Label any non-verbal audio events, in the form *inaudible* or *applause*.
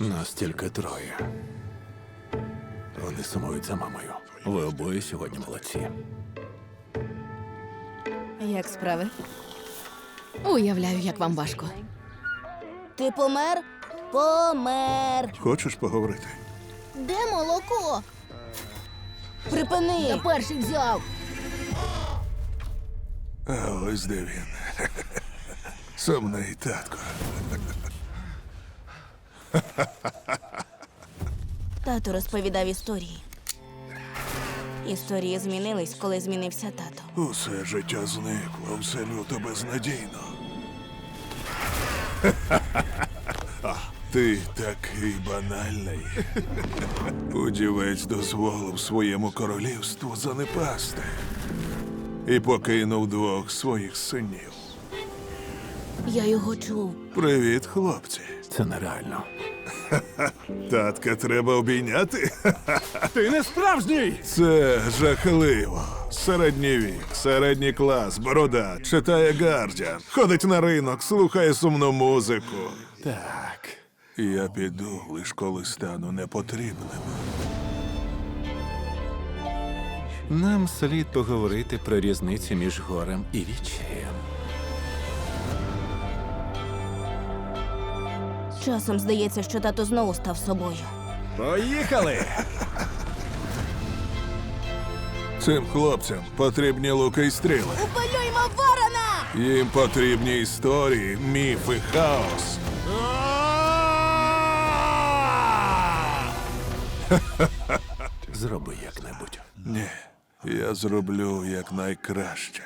Нас тільки троє. Вони сумують за мамою. Ви обоє сьогодні молодці. Як справи? Уявляю, як вам важко. Ти помер? Помер. Хочеш поговорити? Де молоко? Припини. Я перший взяв. А ось де він. *laughs* Сумний татко. Тато розповідав історії. Історії змінились, коли змінився тато. Усе життя зникло, все люто безнадійно. А, Ти такий банальний. Удівець дозволив своєму королівству занепасти і покинув двох своїх синів. Я його чув. Привіт, хлопці. Це нереально. Татка треба обійняти. Ти не справжній! Це жахливо. Середній вік, середній клас, борода, читає Гардіан, ходить на ринок, слухає сумну музику. Так. Я піду лиш коли стану непотрібним. Нам слід поговорити про різницю між горем і відчаєм. Часом здається, що тато знову став собою. Поїхали! Цим хлопцям потрібні луки й стріли. Упалюймо ворона! Їм потрібні історії, міфи, хаос. Зроби як-небудь. Ні, я зроблю якнайкраще.